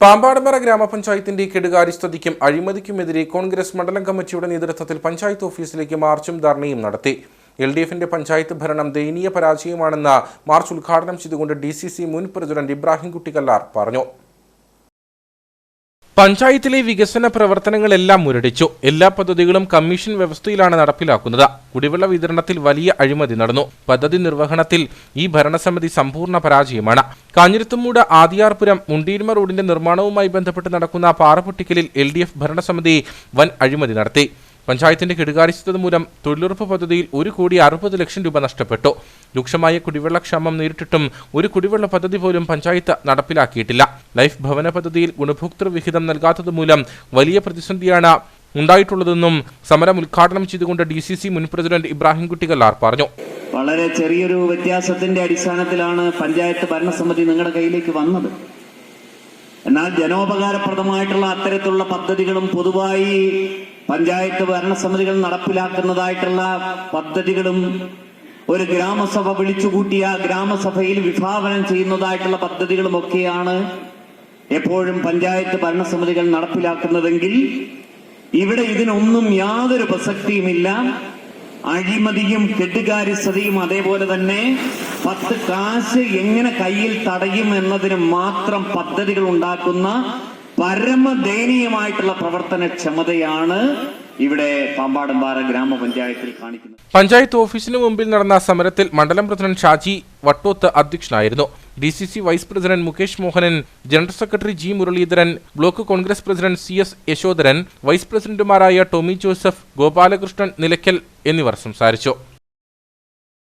പാമ്പാടുമറ ഗ്രാമപഞ്ചായത്തിന്റെ കെടുകാര്യസ്ഥതയ്ക്കും അഴിമതിക്കുമെതിരെ കോൺഗ്രസ് മണ്ഡലം കമ്മിറ്റിയുടെ നേതൃത്വത്തിൽ പഞ്ചായത്ത് ഓഫീസിലേക്ക് മാർച്ചും ധർണയും നടത്തി. എൽ ഡി എഫിന്റെ പഞ്ചായത്ത് ഭരണം ദയനീയ പരാജയമാണെന്ന് മാർച്ച് ഉദ്ഘാടനം ചെയ്തുകൊണ്ട് ഡി സി സി മുൻ പ്രസിഡന്റ് ഇബ്രാഹിം കുട്ടിക്കല്ലാർ പറഞ്ഞു. പഞ്ചായത്തിലെ വികസന പ്രവർത്തനങ്ങളെല്ലാം മുരടിച്ചു. എല്ലാ പദ്ധതികളും കമ്മീഷൻ വ്യവസ്ഥയിലാണ് നടപ്പിലാക്കുന്നത്. കുടിവെള്ള വിതരണത്തിൽ വലിയ അഴിമതി നടന്നു. പദ്ധതി നിർവഹണത്തിൽ ഈ ഭരണസമിതി സമ്പൂർണ പരാജയമാണ്. കാഞ്ഞിരത്തുമൂട് ആദിയാർപുരം മുണ്ടീരുമ റോഡിന്റെ നിർമ്മാണവുമായി ബന്ധപ്പെട്ട് നടക്കുന്ന പാറപൊട്ടിക്കലിൽ എൽ ഭരണസമിതി വൻ അഴിമതി നടത്തി. പഞ്ചായത്തിന്റെ കെടുകാര്യസ്ഥത മൂലം തൊഴിലുറപ്പ് പദ്ധതിയിൽ ഒരു കോടി അറുപത് ലക്ഷം രൂപ നഷ്ടപ്പെട്ടു. രൂക്ഷമായ കുടിവെള്ളക്ഷാമം നേരിട്ടിട്ടും ഒരു കുടിവെള്ള പദ്ധതി പോലും പഞ്ചായത്ത് നടപ്പിലാക്കിയിട്ടില്ല. ലൈഫ് ഭവന പദ്ധതിയിൽ ഗുണഭോക്തൃ വിഹിതം നൽകാത്തത് മൂലം വലിയ പ്രതിസന്ധിയാണ് ഉണ്ടായിട്ടുള്ളതെന്നും സമരം ഉദ്ഘാടനം ചെയ്തുകൊണ്ട് ഡി സി സി മുൻ പ്രസിഡന്റ് ഇബ്രാഹിം കുട്ടികല്ലാർ പറഞ്ഞു. വളരെ ചെറിയൊരു വ്യത്യാസത്തിന്റെ അടിസ്ഥാനത്തിലാണ് പഞ്ചായത്ത് ഭരണസമിതി നിങ്ങളുടെ കയ്യിലേക്ക് വന്നത്. എന്നാൽ ജനോപകാരപ്രദമായിട്ടുള്ള അത്തരത്തിലുള്ള പദ്ധതികളും പൊതുവായി പഞ്ചായത്ത് ഭരണസമിതികൾ നടപ്പിലാക്കുന്നതായിട്ടുള്ള പദ്ധതികളും ഒരു ഗ്രാമസഭ വിളിച്ചുകൂട്ടിയ ഗ്രാമസഭയിൽ വിഭാവനം ചെയ്യുന്നതായിട്ടുള്ള പദ്ധതികളും ഒക്കെയാണ് എപ്പോഴും പഞ്ചായത്ത് ഭരണസമിതികൾ നടപ്പിലാക്കുന്നതെങ്കിൽ ഇവിടെ ഇതിനൊന്നും യാതൊരു പ്രസക്തിയുമില്ല. അഴിമതിയും കെട്ടുകാര്യസ്ഥതയും അതേപോലെ തന്നെ പത്ത് കാശ് എങ്ങനെ കയ്യിൽ തടയും എന്നതിന് മാത്രം പദ്ധതികൾ ഉണ്ടാക്കുന്ന പരമദയനീയമായിട്ടുള്ള പ്രവർത്തനക്ഷമതയാണ് ഇവിടെ പാമ്പാടമ്പാറ ഗ്രാമപഞ്ചായത്തിൽ കാണിക്കുന്നത്. പഞ്ചായത്ത് ഓഫീസിന് മുമ്പിൽ നടന്ന സമരത്തിൽ മണ്ഡലം പ്രസിഡന്റ് ഷാജി വട്ടോത്ത് അധ്യക്ഷനായിരുന്നു. D C C vice president Mukesh Mohanan general secretary G Muraleedharan block Congress president C S Yasodharan vice പ്രസിഡന്റുമാരായ ടോമി ജോസഫ് ഗോപാലകൃഷ്ണൻ നിലയ്ക്കൽ എന്നിവർ സംസാരിച്ചു.